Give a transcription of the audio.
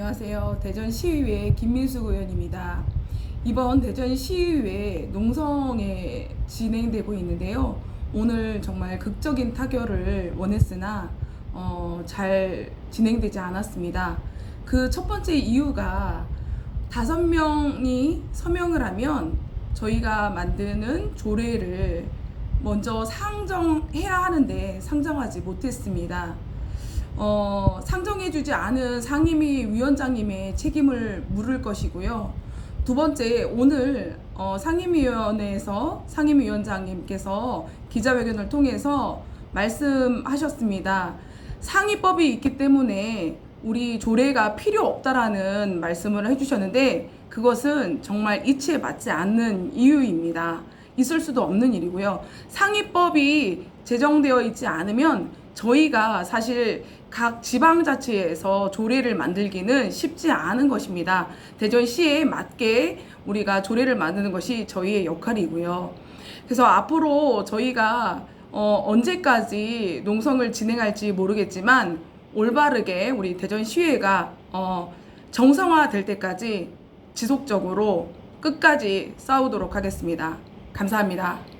안녕하세요. 대전시의회 김민숙 의원입니다. 이번 대전시의회 농성에 진행되고 있는데요. 오늘 정말 극적인 타결을 원했으나 어, 잘 진행되지 않았습니다. 그 첫 번째 이유가 다섯 명이 서명을 하면 저희가 만드는 조례를 먼저 상정해야 하는데 상정하지 못했습니다. 어, 상정해주지 않은 상임위 위원장님의 책임을 물을 것이고요. 두 번째, 오늘 어, 상임위원회에서 상임위원장님께서 기자회견을 통해서 말씀하셨습니다. 상위법이 있기 때문에 우리 조례가 필요 없다라는 말씀을 해주셨는데 그것은 정말 이치에 맞지 않는 이유입니다. 있을 수도 없는 일이고요. 상위법이 제정되어 있지 않으면 저희가 사실 각 지방자치에서 조례를 만들기는 쉽지 않은 것입니다. 대전시에 맞게 우리가 조례를 만드는 것이 저희의 역할이고요. 그래서 앞으로 저희가 어, 언제까지 농성을 진행할지 모르겠지만 올바르게 우리 대전시회가 어, 정상화될 때까지 지속적으로 끝까지 싸우도록 하겠습니다. 감사합니다.